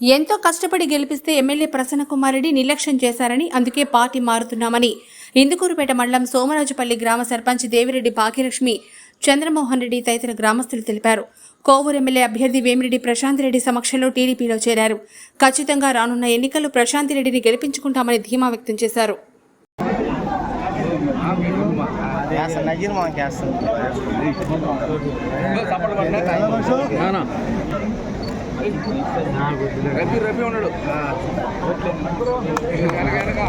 ఎంతో కష్టపడి గెలిపిస్తే ఎమ్మెల్యే ప్రసన్న కుమార్ రెడ్డి నిర్లక్ష్యం చేశారని అందుకే పార్టీ మారుతున్నామని. ఇందుకూరుపేట మండలం సోమరాజుపల్లి గ్రామ సర్పంచ్ దేవిరెడ్డి భాగ్యలక్ష్మి చంద్రమోహన్ రెడ్డి తదితర గ్రామస్తులు తెలిపారు. కోవూరు ఎమ్మెల్యే అభ్యర్థి వేమిరెడ్డి ప్రశాంత్ రెడ్డి సమక్షంలో టీడీపీలో చేరారు. ఖచ్చితంగా రానున్న ఎన్నికల్లో ప్రశాంత్ రెడ్డిని గెలిపించుకుంటామని ధీమా వ్యక్తం చేశారు. గ్యాస్ నగిరి మా గ్యాస్ రఫీ రఫీ ఉన్నాడు వెనక వెనక.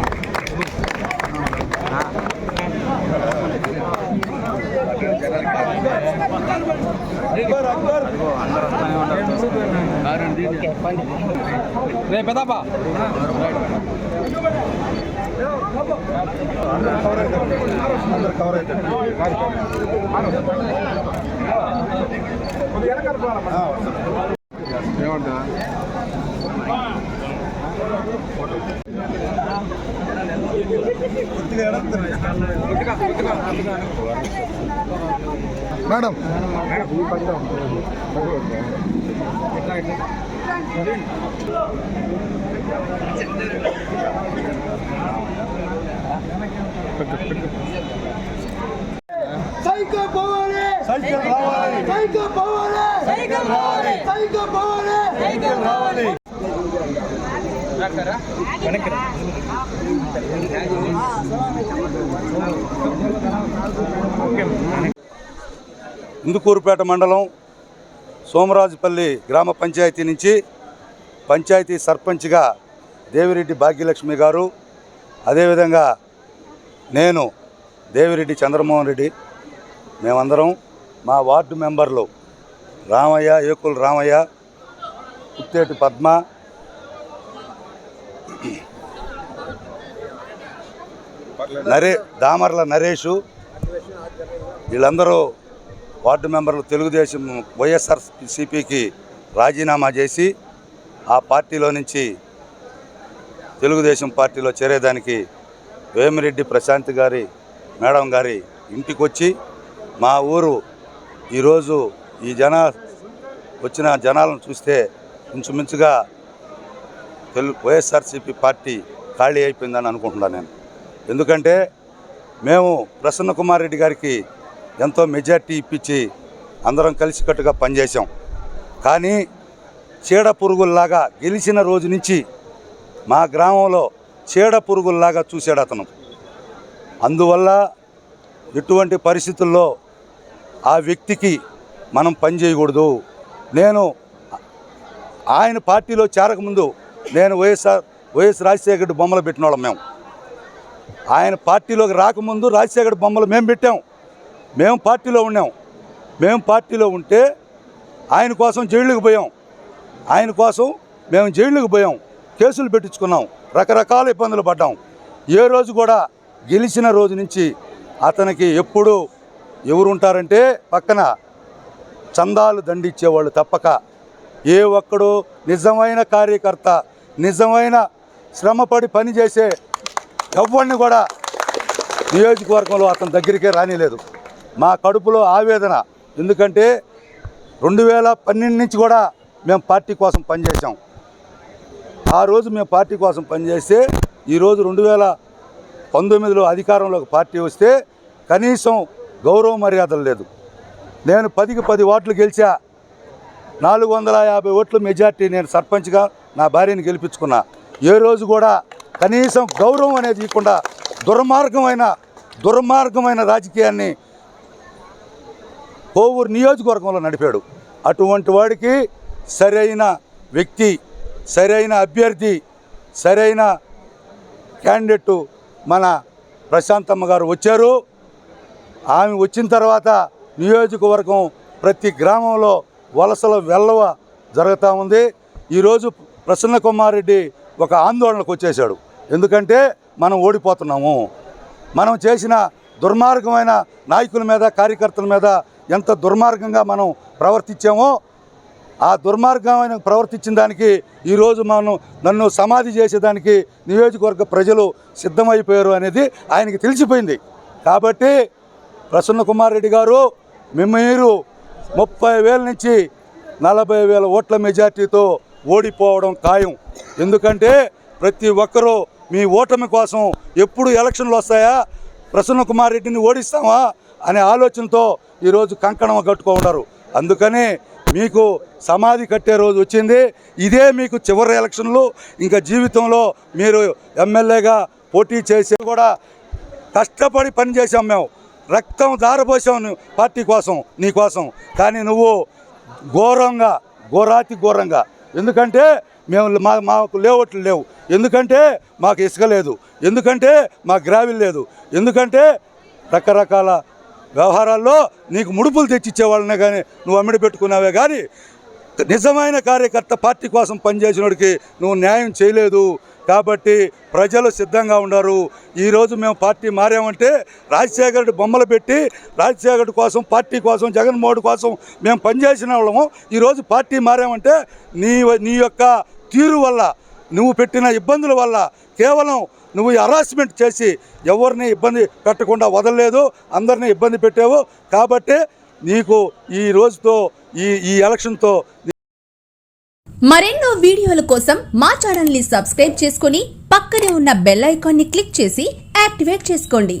రే పెదపా மேடம். சைக்கோ பவாலே சைக்கோ பவாலே சைக்கோ பவாலே சைக்கோ பவாலே சைக்கோ பவாலே ఇందుకూరుపేట మండలం సోమరాజుపల్లి గ్రామ పంచాయతీ నుంచి పంచాయతీ సర్పంచ్గా దేవిరెడ్డి భాగ్యలక్ష్మి గారు అదేవిధంగా నేను దేవిరెడ్డి చంద్రమోహన్ రెడ్డి మేమందరం మా వార్డు మెంబర్లు రామయ్య ఏకుల రామయ్య పుత్తేటి పద్మ నరే దామర్ల నరేషు వీళ్ళందరూ వార్డు మెంబర్లు తెలుగుదేశం వైఎస్ఆర్ సిపికి రాజీనామా చేసి ఆ పార్టీలో నుంచి తెలుగుదేశం పార్టీలో చేరేదానికి వేమిరెడ్డి ప్రశాంత్ గారి మేడం గారి ఇంటికి వచ్చి మా ఊరు ఈరోజు ఈ జన వచ్చిన జనాలను చూస్తే ఇంచుమించుగా తెలు వైఎస్ఆర్సీపీ పార్టీ ఖాళీ అయిపోయిందని అనుకుంటున్నాను నేను. ఎందుకంటే మేము ప్రసన్న కుమార్ రెడ్డి గారికి ఎంతో మెజార్టీ ఇప్పించి అందరం కలిసికట్టుగా పనిచేసాం కానీ చీడ పురుగుల్లాగా గెలిచిన రోజు నుంచి మా గ్రామంలో చీడ పురుగుల్లాగా చూశాడు అతను. అందువల్ల ఎటువంటి పరిస్థితుల్లో ఆ వ్యక్తికి మనం పని చేయకూడదు. నేను ఆయన పార్టీలో చేరకముందు నేను వైఎస్ఆర్ వైఎస్ రాజశేఖర రెడ్డి బొమ్మలు పెట్టిన వాళ్ళం మేము. ఆయన పార్టీలోకి రాకముందు రాజశేఖర బొమ్మలు మేము పెట్టాం. మేము పార్టీలో ఉన్నాం. మేము పార్టీలో ఉంటే ఆయన కోసం జైళ్ళకు పోయాం. ఆయన కోసం మేము జైళ్ళకు పోయాం. కేసులు పెట్టించుకున్నాం. రకరకాల ఇబ్బందులు పడ్డాం. ఏ రోజు కూడా గెలిచిన రోజు నుంచి అతనికి ఎప్పుడు ఎవరు ఉంటారంటే పక్కన చందాలు దండిచ్చేవాళ్ళు తప్పక. ఏ ఒక్కడు నిజమైన కార్యకర్త నిజమైన శ్రమపడి పనిచేసే ఎవరిని కూడా నియోజకవర్గంలో అతని దగ్గరికే రానిలేదు. మా కడుపులో ఆవేదన. ఎందుకంటే రెండు వేల పన్నెండు నుంచి కూడా మేము పార్టీ కోసం పనిచేసాం ఆ రోజు మేము పార్టీ కోసం పనిచేస్తే ఈరోజు రెండు వేల పంతొమ్మిదిలో అధికారంలోకి పార్టీ వస్తే కనీసం గౌరవ మర్యాదలు లేదు. నేను పదికి పది ఓట్లు గెలిచా. నాలుగు వందల యాభై ఓట్ల మెజార్టీ నేను సర్పంచ్గా నా భార్యని గెలిపించుకున్నా. ఏ రోజు కూడా కనీసం గౌరవం అనేది ఇవ్వకుండా దుర్మార్గమైన దుర్మార్గమైన రాజకీయాన్ని కోవూరు నియోజకవర్గంలో నడిపాడు. అటువంటి వాడికి సరైన వ్యక్తి సరైన అభ్యర్థి సరైన క్యాండిడేట్ మన ప్రశాంతమ్మ గారు వచ్చారు. ఆమె వచ్చిన తర్వాత నియోజకవర్గం ప్రతి గ్రామంలో వలసల వెల్లవ జరుగుతూ ఉంది. ఈరోజు ప్రసన్న కుమార్ రెడ్డి ఒక ఆందోళనకు వచ్చేసాడు ఎందుకంటే మనం ఓడిపోతున్నాము. మనం చేసిన దుర్మార్గమైన నాయకుల మీద కార్యకర్తల మీద ఎంత దుర్మార్గంగా మనం ప్రవర్తించామో ఆ దుర్మార్గమైన ప్రవర్తించిన దానికి ఈరోజు మనం నన్ను సమాధి చేసేదానికి నియోజకవర్గ ప్రజలు సిద్ధమైపోయారు అనేది ఆయనకి తెలిసిపోయింది. కాబట్టి ప్రసన్న కుమార్ రెడ్డి గారు మీరు ముప్పై వేల నుంచి నలభై వేల ఓట్ల మెజార్టీతో ఓడిపోవడం ఖాయం. ఎందుకంటే ప్రతి ఒక్కరూ మీ ఓటమి కోసం ఎప్పుడు ఎలక్షన్లు వస్తాయా? ప్రసన్న కుమార్ రెడ్డిని ఓడిస్తామా? అనే ఆలోచనతో ఈరోజు కంకణం కట్టుకో అందుకని మీకు సమాధి కట్టే రోజు వచ్చింది. ఇదే మీకు చివరి ఎలక్షన్లు. ఇంకా జీవితంలో మీరు ఎమ్మెల్యేగా పోటీ చేసి కూడా కష్టపడి పని చేసాం మేము. రక్తం దారపోసాం పార్టీ కోసం నీ కోసం. కానీ నువ్వు ఘోరంగా ఘోరాతి ఘోరంగా. ఎందుకంటే మేము మా మాకు లేఅవుట్లు లేవు. ఎందుకంటే మాకు ఇసుక లేదు. ఎందుకంటే మాకు గ్రావిల్ లేదు. ఎందుకంటే రకరకాల వ్యవహారాల్లో నీకు ముడుపులు తెచ్చిచ్చేవాళ్ళనే కానీ నువ్వు అమ్మిడి పెట్టుకున్నావే కానీ నిజమైన కార్యకర్త పార్టీ కోసం పనిచేసినోడికి నువ్వు న్యాయం చేయలేదు. కాబట్టి ప్రజలు సిద్ధంగా ఉన్నారు ఈరోజు మేము పార్టీ మారామంటే రాజశేఖర రెడ్డి బొమ్మలు పెట్టి రాజశేఖర కోసం పార్టీ కోసం జగన్మోహన్ కోసం మేము పనిచేసిన వాళ్ళము. ఈరోజు పార్టీ మారామంటే నీ నీ యొక్క తీరు వల్ల నువ్వు పెట్టిన ఇబ్బందుల వల్ల కేవలం నువ్వు హరాస్మెంట్ చేసి ఎవరిని ఇబ్బంది పెట్టకుండా వదలలేదు అందరినీ ఇబ్బంది పెట్టావు. కాబట్టి నీకు ఈ రోజుతో ఈ ఈ ఎలక్షన్తో మరెన్నో వీడియోల కోసం మా ఛానల్ని సబ్స్క్రైబ్ చేసుకుని పక్కనే ఉన్న బెల్ ఐకాన్ని క్లిక్ చేసి యాక్టివేట్ చేసుకోండి.